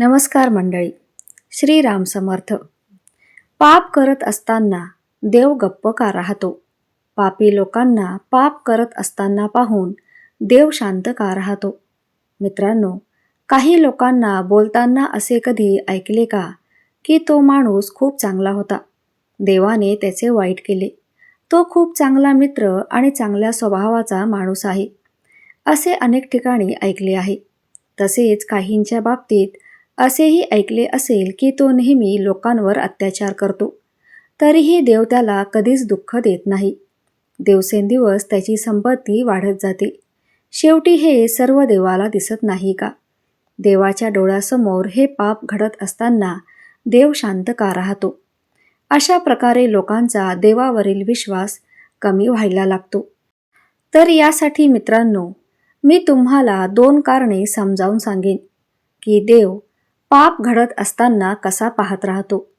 नमस्कार मंडळी. श्रीराम समर्थ. पाप करत असताना देव गप्प का राहतो? पापी लोकांना पाप करत असताना पाहून देव शांत का राहतो? मित्रांनो काही लोकांना बोलताना असे कधी ऐकले का की तो माणूस खूप चांगला होता? देवाने त्याचे वाईट केले. तो खूप चांगला मित्र आणि चांगल्या स्वभावाचा माणूस आहे. असे अनेक ठिकाणी ऐकले आहे. तसेच काहींच्या बाबतीत असेही ऐकले असेल की तो नेहमी लोकांवर अत्याचार करतो. तरीही देव त्याला कधीच दुःख देत नाही. दिवसेंदिवस त्याची संपत्ती वाढत जाते. शेवटी हे सर्व देवाला दिसत नाही का? देवाच्या डोळ्यासमोर हे पाप घडत असताना देव शांत का राहतो? अशा प्रकारे लोकांचा देवावरील विश्वास कमी व्हायला लागतो. तर यासाठी मित्रांनो मी तुम्हाला दोन कारणे समजावून सांगेन की देव पाप घडत असताना कसा पाहत राहतो?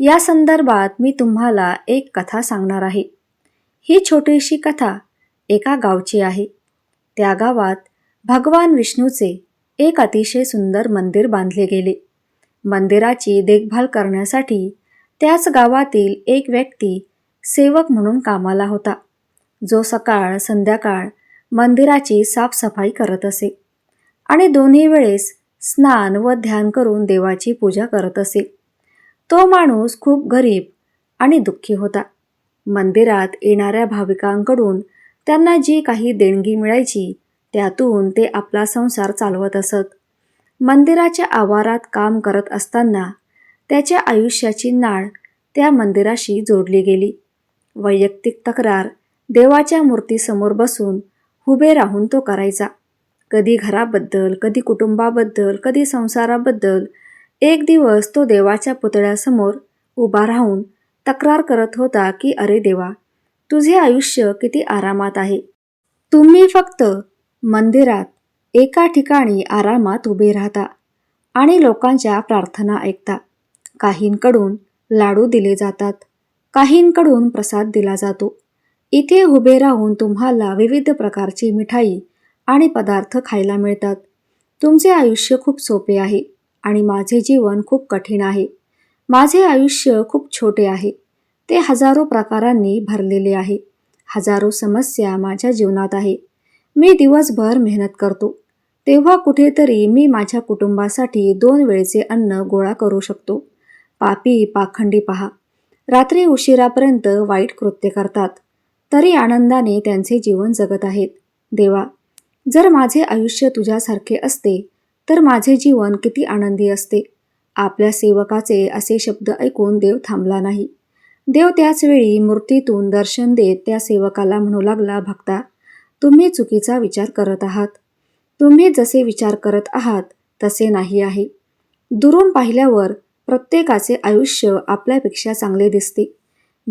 या संदर्भात मी तुम्हाला एक कथा सांगणार आहे. ही छोटीशी कथा एका गावची आहे. त्या गावात भगवान विष्णूचे एक अतिशय सुंदर मंदिर बांधले गेले. मंदिराची देखभाल करण्यासाठी त्याच गावातील एक व्यक्ती सेवक म्हणून कामाला होता जो सकाळ संध्याकाळ मंदिराची साफसफाई करत असे. आणि दोन्ही वेळेस स्नान व ध्यान करून देवाची पूजा करत असे. तो माणूस खूप गरीब आणि दुःखी होता. मंदिरात येणाऱ्या भाविकांकडून त्यांना जी काही देणगी मिळायची त्यातून ते आपला संसार चालवत असत. मंदिराच्या आवारात काम करत असताना त्याच्या आयुष्याची नाळ त्या मंदिराशी जोडली गेली. वैयक्तिक तक्रार देवाच्या मूर्तीसमोर बसून उभे राहून तो करायचा. कधी घराबद्दल कधी कुटुंबाबद्दल कधी संसाराबद्दल. एक दिवस तो देवाच्या पुतळ्यासमोर उभा राहून तक्रार करत होता की अरे देवा तुझे आयुष्य किती आरामात आहे. तुम्ही फक्त मंदिरात एका ठिकाणी आरामात उभे राहता आणि लोकांच्या प्रार्थना ऐकता. काहींकडून लाडू दिले जातात काहींकडून प्रसाद दिला जातो. इथे उभे राहून तुम्हाला विविध प्रकारची मिठाई आणि पदार्थ खायला मिळतात. तुमचे आयुष्य खूप सोपे आहे आणि माझे जीवन खूप कठीण आहे. माझे आयुष्य खूप छोटे आहे. ते हजारो प्रकारांनी भरलेले आहे. हजारो समस्या माझ्या जीवनात आहे. मी दिवसभर मेहनत करतो. तेव्हा कुठेतरी मी माझ्या कुटुंबासाठी दोन वेळचे अन्न गोळा करू शकतो. पापी पाखंडी पहा. रात्री उशिरापर्यंत वाईट कृत्य करतात. तरी आनंदाने त्यांचे जीवन जगत आहेत. देवा जर माझे आयुष्य तुझ्यासारखे असते तर माझे जीवन किती आनंदी असते. आपल्या सेवकाचे असे शब्द ऐकून देव थांबला नाही. देव त्याच वेळी मूर्तीतून दर्शन देत त्या सेवकाला म्हणू लागला भक्ता तुम्ही चुकीचा विचार करत आहात. तुम्ही जसे विचार करत आहात तसे नाही आहे. दुरून पाहिल्यावर प्रत्येकाचे आयुष्य आपल्यापेक्षा चांगले दिसते.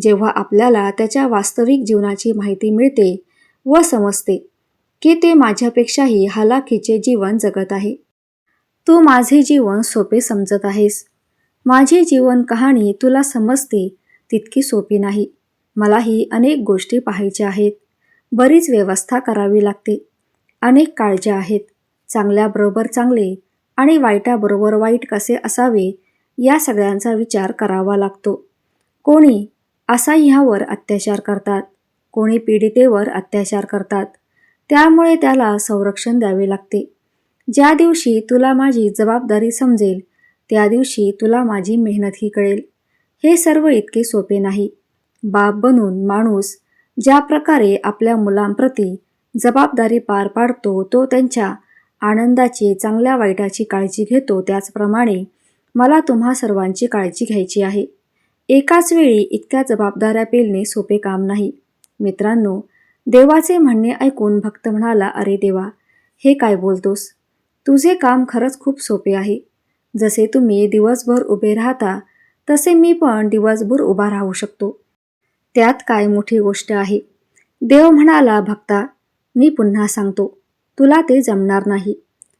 जेव्हा आपल्याला त्याच्या वास्तविक जीवनाची माहिती मिळते व समजते की ते माझ्यापेक्षाही हलाखीचे जीवन जगत आहे. तू माझे जीवन सोपे समजत आहेस. माझी जीवन कहाणी तुला समजते तितकी सोपी नाही. मलाही अनेक गोष्टी पाहायच्या आहेत. बरीच व्यवस्था करावी लागते. अनेक काळज्या आहेत. चांगल्याबरोबर चांगले आणि वाईटाबरोबर वाईट कसे असावे या सगळ्यांचा विचार करावा लागतो. कोणी असह्यावर अत्याचार करतात. कोणी पीडितेवर अत्याचार करतात. त्यामुळे त्याला संरक्षण द्यावे लागते. ज्या दिवशी तुला माझी जबाबदारी समजेल त्या दिवशी तुला माझी मेहनतही कळेल. हे सर्व इतके सोपे नाही. बाप बनून माणूस ज्या प्रकारे आपल्या मुलांप्रती जबाबदारी पार पाडतो तो त्यांच्या आनंदाची चांगल्या वाईटाची काळजी घेतो. त्याचप्रमाणे मला तुम्हा सर्वांची काळजी घ्यायची आहे. एकाच वेळी इतक्या जबाबदाऱ्या पेलणे सोपे काम नाही. मित्रांनो देवाचे म्हणणे ऐकून भक्त म्हणाला अरे देवा हे काय बोलतोस? तुझे काम खरंच खूप सोपे आहे. जसे तुम्ही दिवसभर उभे राहता तसे मी पण दिवसभर उभा राहू शकतो. त्यात काय मोठी गोष्ट आहे. देव म्हणाला भक्ता मी पुन्हा सांगतो. तुला ते जमणार नाही.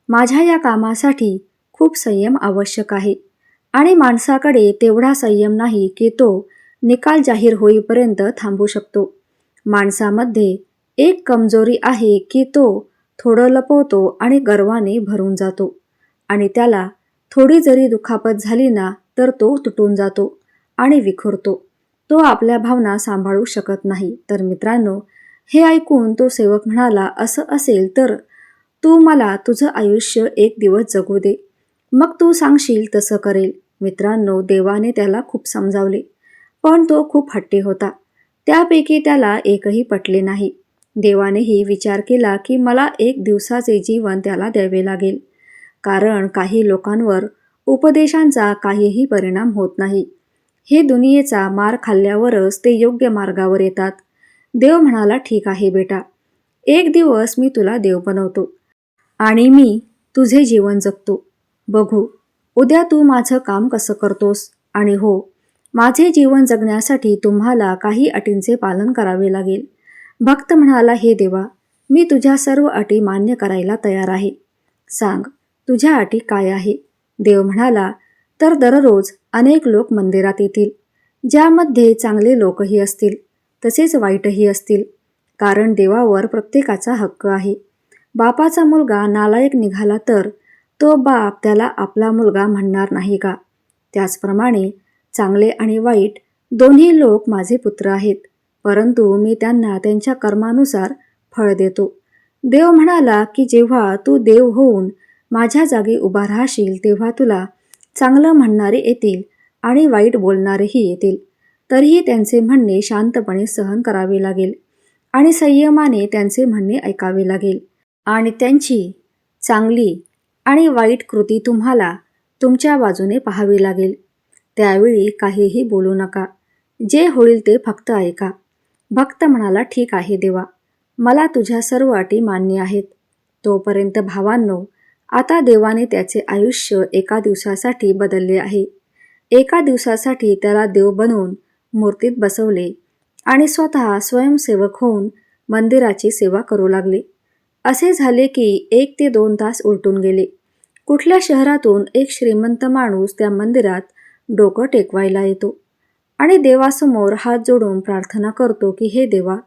माझ्या या कामासाठी खूप संयम आवश्यक आहे. आणि माणसाकडे तेवढा संयम नाही की तो निकाल जाहीर होईपर्यंत थांबू शकतो. माणसामध्ये एक कमजोरी आहे की तो थोडं लपवतो आणि गर्वाने भरून जातो. आणि त्याला थोडी जरी दुखापत झाली ना तर तो तुटून जातो आणि विखुरतो. तो आपल्या भावना सांभाळू शकत नाही. तर मित्रांनो हे ऐकून तो सेवक म्हणाला असं असेल तर तू मला तुझं आयुष्य एक दिवस जगू दे. मग तू सांगशील तसं करेल. मित्रांनो देवाने त्याला खूप समजावले. पण तो खूप हट्टी होता. त्यापैकी त्याला एकही पटले नाही. देवानेही विचार केला की मला एक दिवसाचे जीवन त्याला द्यावे लागेल. कारण काही लोकांवर उपदेशांचा काहीही परिणाम होत नाही. हे दुनियेचा मार खाल्ल्यावरच ते योग्य मार्गावर येतात. देव म्हणाला ठीक आहे बेटा. एक दिवस मी तुला देव बनवतो आणि मी तुझे जीवन जगतो. बघू उद्या तू माझं काम कसं करतोस? आणि हो माझे जीवन जगण्यासाठी तुम्हाला काही अटींचे पालन करावे लागेल. भक्त म्हणाला हे देवा मी तुझ्या सर्व अटी मान्य करायला तयार आहे. सांग तुझ्या अटी काय आहे? देव म्हणाला तर दररोज अनेक लोक मंदिरात येतील. ज्यामध्ये चांगले लोकही असतील तसेच वाईटही असतील. कारण देवावर प्रत्येकाचा हक्क आहे. बापाचा मुलगा नालायक निघाला तर तो बाप त्याला आपला मुलगा म्हणणार नाही का? त्याचप्रमाणे चांगले आणि वाईट दोन्ही लोक माझे पुत्र आहेत. परंतु मी त्यांना त्यांच्या कर्मानुसार फळ देतो. देव म्हणाला की जेव्हा तू देव होऊन माझ्या जागी उभा राहशील तेव्हा तुला चांगलं म्हणणारे येतील आणि वाईट बोलणारेही येतील. तरीही त्यांचे म्हणणे शांतपणे सहन करावे लागेल आणि संयमाने त्यांचे म्हणणे ऐकावे लागेल. आणि त्यांची चांगली आणि वाईट कृती तुम्हाला तुमच्या बाजूने पाहावी लागेल. त्यावेळी काहीही बोलू नका. जे होईल ते फक्त ऐका. भक्त म्हणाला ठीक आहे देवा. मला तुझ्या सर्व अटी मान्य आहेत. तोपर्यंत भावांनो आता देवाने त्याचे आयुष्य एका दिवसासाठी बदलले आहे. एका दिवसासाठी त्याला देव बनवून मूर्तीत बसवले आणि स्वतः स्वयंसेवक होऊन मंदिराची सेवा करू लागले. असे झाले की एक ते दोन तास उलटून गेले. कुठल्या शहरातून एक श्रीमंत माणूस त्या मंदिरात डोकं टेकवायला येतो. आणि देवासमोर हात जोडून प्रार्थना करतो की हे देवा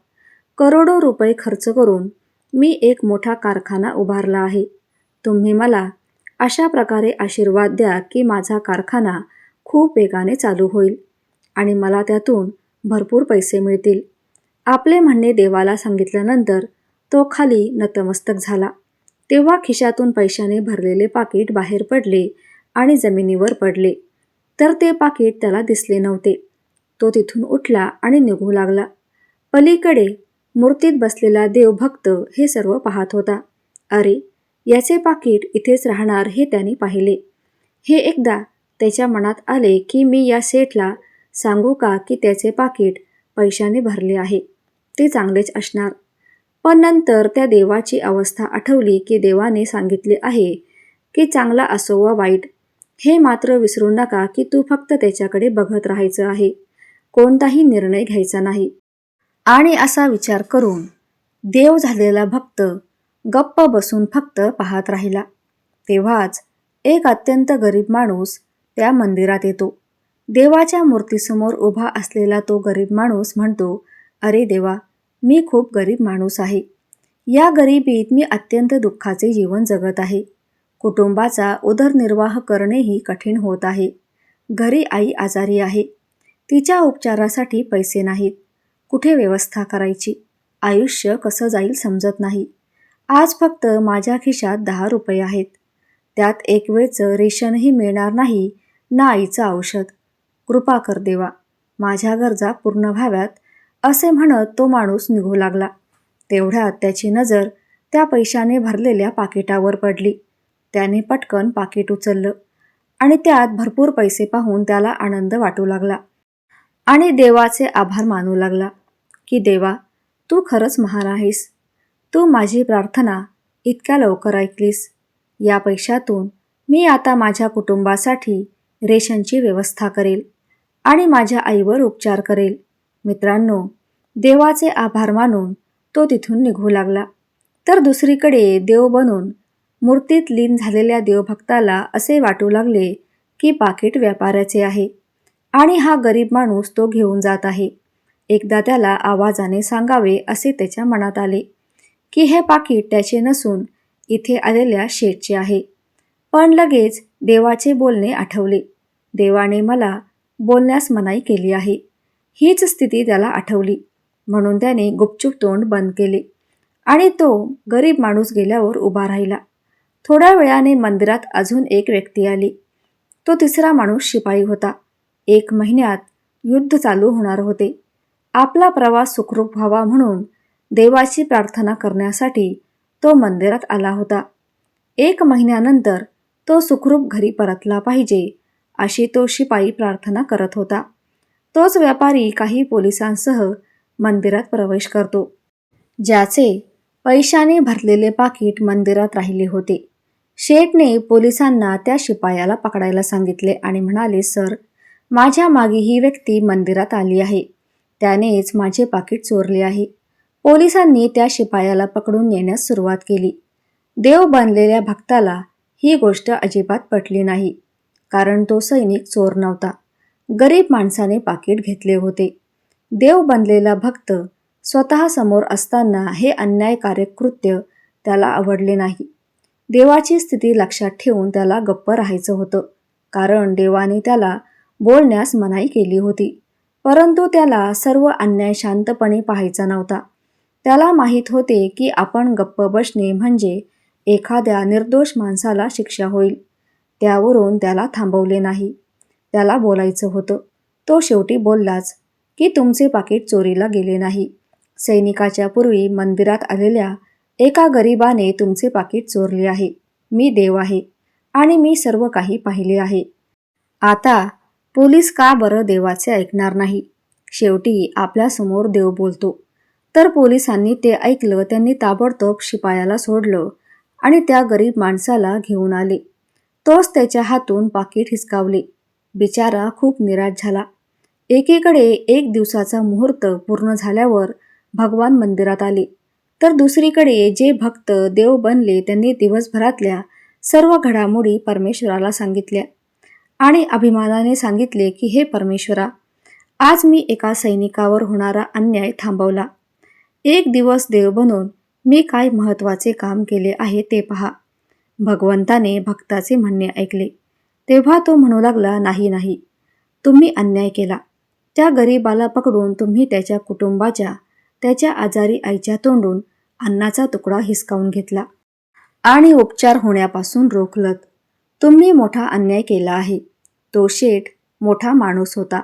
करोडो रुपये खर्च करून मी एक मोठा कारखाना उभारला आहे. तुम्ही मला अशा प्रकारे आशीर्वाद द्या की माझा कारखाना खूप वेगाने चालू होईल आणि मला त्यातून भरपूर पैसे मिळतील. आपले म्हणणे देवाला सांगितल्यानंतर तो खाली नतमस्तक झाला. तेव्हा खिशातून पैशाने भरलेले पाकिट बाहेर पडले आणि जमिनीवर पडले. तर ते पाकिट त्याला दिसले नव्हते. तो तिथून उठला आणि निघू लागला. पलीकडे मूर्तीत बसलेला देवभक्त हे सर्व पाहत होता. अरे याचे पाकिट इथेच राहणार हे त्याने पाहिले. हे एकदा त्याच्या मनात आले की मी या सेठला सांगू का की त्याचे पाकिट पैशाने भरले आहे. ते चांगलेच असणार. पण नंतर त्या देवाची अवस्था आठवली की देवाने सांगितले आहे की चांगला असो वा वाईट हे मात्र विसरू नका की तू फक्त त्याच्याकडे बघत राहायचं आहे. कोणताही निर्णय घ्यायचा नाही. आणि असा विचार करून देव झालेला भक्त गप्प बसून फक्त पाहत राहिला. तेव्हाच एक अत्यंत गरीब माणूस त्या मंदिरात येतो. देवाच्या मूर्तीसमोर उभा असलेला तो गरीब माणूस म्हणतो अरे देवा मी खूप गरीब माणूस आहे. या गरिबीत मी अत्यंत दुःखाचे जीवन जगत आहे. कुटुंबाचा उदरनिर्वाह करणेही कठीण होत आहे. घरी आई आजारी आहे. तिच्या उपचारासाठी पैसे नाहीत. कुठे व्यवस्था करायची? आयुष्य कसं जाईल समजत नाही. आज फक्त माझ्या खिशात दहा रुपये आहेत. त्यात एक वेळचं रेशनही मिळणार नाही ना आईचं औषध. कृपा कर देवा. माझ्या गरजा पूर्ण व्हाव्यात असे म्हणत तो माणूस निघू लागला. तेवढ्यात त्याची नजर त्या पैशाने भरलेल्या पाकिटावर पडली. त्याने पटकन पाकिट उचललं आणि त्यात भरपूर पैसे पाहून त्याला आनंद वाटू लागला. आणि देवाचे आभार मानू लागला की देवा तू खरंच महान आहेस. तू माझी प्रार्थना इतक्या लवकर ऐकलीस. या पैशातून मी आता माझ्या कुटुंबासाठी रेशनची व्यवस्था करेल आणि माझ्या आईवर उपचार करेल. मित्रांनो देवाचे आभार मानून तो तिथून निघू लागला. तर दुसरीकडे देव बनून मूर्तीत लीन झालेल्या देवभक्ताला असे वाटू लागले की पाकिट व्यापाऱ्याचे आहे. आणि हा गरीब माणूस तो घेऊन जात आहे. एकदा त्याला आवाजाने सांगावे असे त्याच्या मनात आले की हे पाकिट त्याचे नसून इथे आलेल्या शेठचे आहे. पण लगेच देवाचे बोलणे आठवले. देवाने मला बोलण्यास मनाई केली आहे. हीच स्थिती त्याला आठवली. म्हणून त्याने गुपचूप तोंड बंद केले. आणि तो गरीब माणूस गेल्यावर उभा राहिला. थोड्या वेळाने मंदिरात अजून एक व्यक्ती आली. तो तिसरा माणूस शिपाई होता. एक महिन्यात युद्ध चालू होणार होते. आपला प्रवास सुखरूप व्हावा म्हणून देवाची प्रार्थना करण्यासाठी तो मंदिरात आला होता. एक महिन्यानंतर तो सुखरूप घरी परतला पाहिजे अशी तो शिपाई प्रार्थना करत होता. तोच व्यापारी काही पोलिसांसह मंदिरात प्रवेश करतो. ज्याचे पैशाने भरलेले पाकिट मंदिरात राहिले होते. शेठने पोलिसांना त्या शिपायाला पकडायला सांगितले आणि म्हणाले सर माझ्या मागे ही व्यक्ती मंदिरात आली आहे. त्यानेच माझे पाकिट चोरले आहे. पोलिसांनी त्या शिपायाला पकडून नेण्यास सुरुवात केली. देव बनलेल्या भक्ताला ही गोष्ट अजिबात पटली नाही कारण तो सैनिक चोर नव्हता. गरीब माणसाने पाकिट घेतले होते. देव बनलेला भक्त स्वतः समोर असताना हे अन्यायकारक कृत्य त्याला आवडले नाही. देवाची स्थिती लक्षात ठेवून त्याला गप्प राहायचं होतं. कारण देवाने त्याला बोलण्यास मनाई केली होती. परंतु त्याला सर्व अन्याय शांतपणे पाहायचा नव्हता. त्याला माहीत होते की आपण गप्प बसणे म्हणजे एखाद्या निर्दोष माणसाला शिक्षा होईल. त्यावरून त्याला थांबवले नाही. त्याला बोलायचं होतं. तो शेवटी बोललाच की तुमचे पाकिट चोरीला गेले नाही. सैनिकाच्या पूर्वी मंदिरात आलेल्या एका गरिबाने तुमचे पाकिट चोरले आहे. मी देव आहे आणि मी सर्व काही पाहिले आहे. आता पोलीस का बरं देवाचे ऐकणार नाही? शेवटी आपल्यासमोर देव बोलतो. तर पोलिसांनी ते ऐकलं त्यांनी ताबडतोब शिपायाला सोडलं आणि त्या गरीब माणसाला घेऊन आले. तोच त्याच्या हातून पाकिट हिसकावले. बिचारा खूप निराश झाला. एकीकडे एक दिवसाचा मुहूर्त पूर्ण झाल्यावर भगवान मंदिरात आले. तर दुसरीकडे जे भक्त देव बनले त्यांनी दिवसभरातल्या सर्व घडामोडी परमेश्वराला सांगितल्या आणि अभिमानाने सांगितले की हे परमेश्वरा आज मी एका सैनिकावर होणारा अन्याय थांबवला. एक दिवस देव बनून मी काय महत्त्वाचे काम केले आहे ते पहा. भगवंताने भक्ताचे म्हणणे ऐकले. तेव्हा तो म्हणू लागला नाही नाही. तुम्ही अन्याय केला. त्या गरीबाला पकडून तुम्ही त्याच्या कुटुंबाच्या त्याच्या आजारी आईच्या तोंडून अन्नाचा तुकडा हिसकावून घेतला. आणि उपचार होण्यापासून रोखलत. तुम्ही मोठा अन्याय केला आहे. तो शेठ मोठा माणूस होता.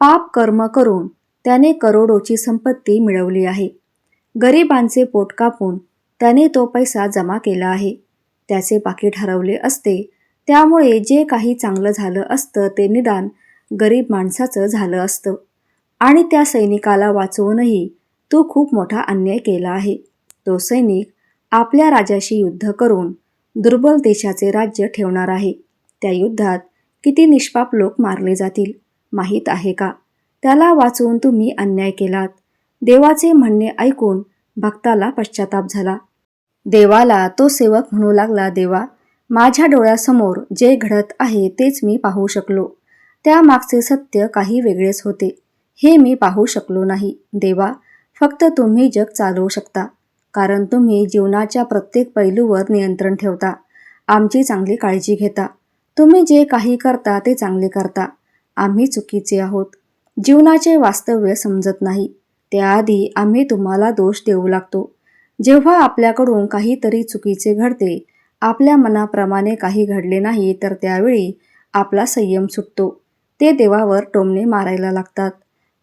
पाप कर्म करून त्याने करोडोची संपत्ती मिळवली आहे. गरिबांचे पोट कापून त्याने तो पैसा जमा केला आहे. त्याचे पाकिट हरवले असते. त्यामुळे जे काही चांगलं झालं असतं ते निदान गरीब माणसाचं झालं असतं. आणि त्या सैनिकाला वाचवूनही तू खूप मोठा अन्याय केला आहे. तो सैनिक आपल्या राजाशी युद्ध करून दुर्बल देशाचे राज्य ठेवणार आहे. त्या युद्धात किती निष्पाप लोक मारले जातील माहीत आहे का? त्याला वाचवून तुम्ही अन्याय केलात. देवाचे म्हणणे ऐकून भक्ताला पश्चाताप झाला. देवाला तो सेवक म्हणू लागला देवा माझ्या डोळ्यासमोर जे घडत आहे तेच मी पाहू शकलो. त्यामागचे सत्य काही वेगळेच होते. हे मी पाहू शकलो नाही. देवा फक्त तुम्ही जग चालवू शकता. कारण तुम्ही जीवनाच्या प्रत्येक पैलूवर नियंत्रण ठेवता. आमची चांगली काळजी घेता. तुम्ही जे काही करता ते चांगले करता. आम्ही चुकीचे आहोत. जीवनाचे वास्तव्य समजत नाही. त्याआधी आम्ही तुम्हाला दोष देऊ लागतो. जेव्हा आपल्याकडून काहीतरी चुकीचे घडते आपल्या मनाप्रमाणे काही घडले नाही तर त्यावेळी आपला संयम सुटतो. ते देवावर टोमणे मारायला लागतात.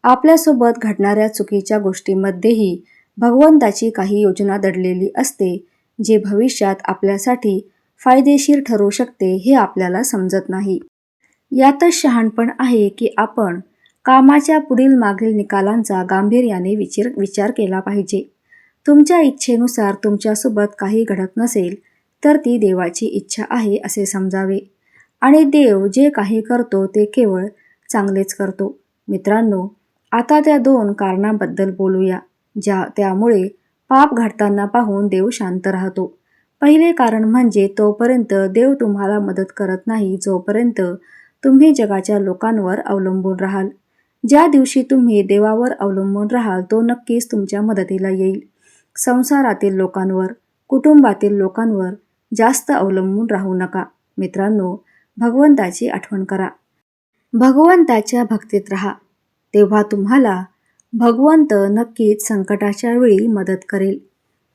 आपल्यासोबत घडणाऱ्या चुकीच्या गोष्टीमध्येही भगवंताची काही योजना दडलेली असते जी भविष्यात आपल्यासाठी फायदेशीर ठरू शकते हे आपल्याला समजत नाही. यातच शहाणपण आहे की आपण कामाच्या पुढील मागील निकालांचा गांभीर्याने विचार विचार केला पाहिजे. तुमच्या इच्छेनुसार तुमच्यासोबत काही घडत नसेल तर ती देवाची इच्छा आहे असे समजावे. आणि देव जे काही करतो ते केवळ चांगलेच करतो. मित्रांनो आता त्या दोन कारणांबद्दल बोलूया ज्या त्यामुळे पाप घडताना पाहून देव शांत राहतो. पहिले कारण म्हणजे तोपर्यंत देव तुम्हाला मदत करत नाही जोपर्यंत तुम्ही जगाच्या लोकांवर अवलंबून राहाल. ज्या दिवशी तुम्ही देवावर अवलंबून राहाल तो नक्कीच तुमच्या मदतीला येईल. संसारातील लोकांवर कुटुंबातील लोकांवर जास्त अवलंबून राहू नका. मित्रांनो भगवंताची आठवण करा. भगवंताच्या भक्तीत राहा. तेव्हा तुम्हाला भगवंत नक्कीच संकटाच्या वेळी मदत करेल.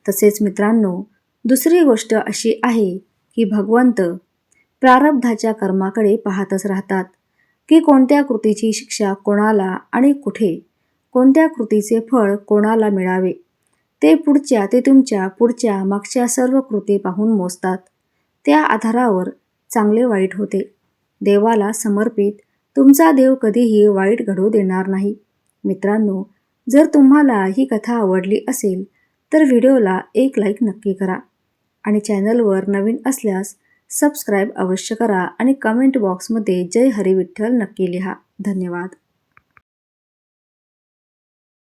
तसेच मित्रांनो दुसरी गोष्ट अशी आहे की भगवंत प्रारब्धाच्या कर्माकडे पाहतच राहतात की कोणत्या कृतीची शिक्षा कोणाला आणि कुठे कोणत्या कृतीचे फळ कोणाला मिळावे ते पुढच्या ते तुमच्या पुढच्या मागच्या सर्व कृती पाहून मोजतात. त्या आधारावर चांगले वाईट होते. देवाला समर्पित तुमचा देव कधीही वाईट घडू देणार नाही. मित्रांनो जर तुम्हाला ही कथा आवडली असेल तर व्हिडिओला एक लाईक नक्की करा आणि चॅनलवर नवीन असल्यास सबस्क्राईब अवश्य करा आणि कमेंट बॉक्समध्ये जय हरी विठ्ठल नक्की लिहा. धन्यवाद.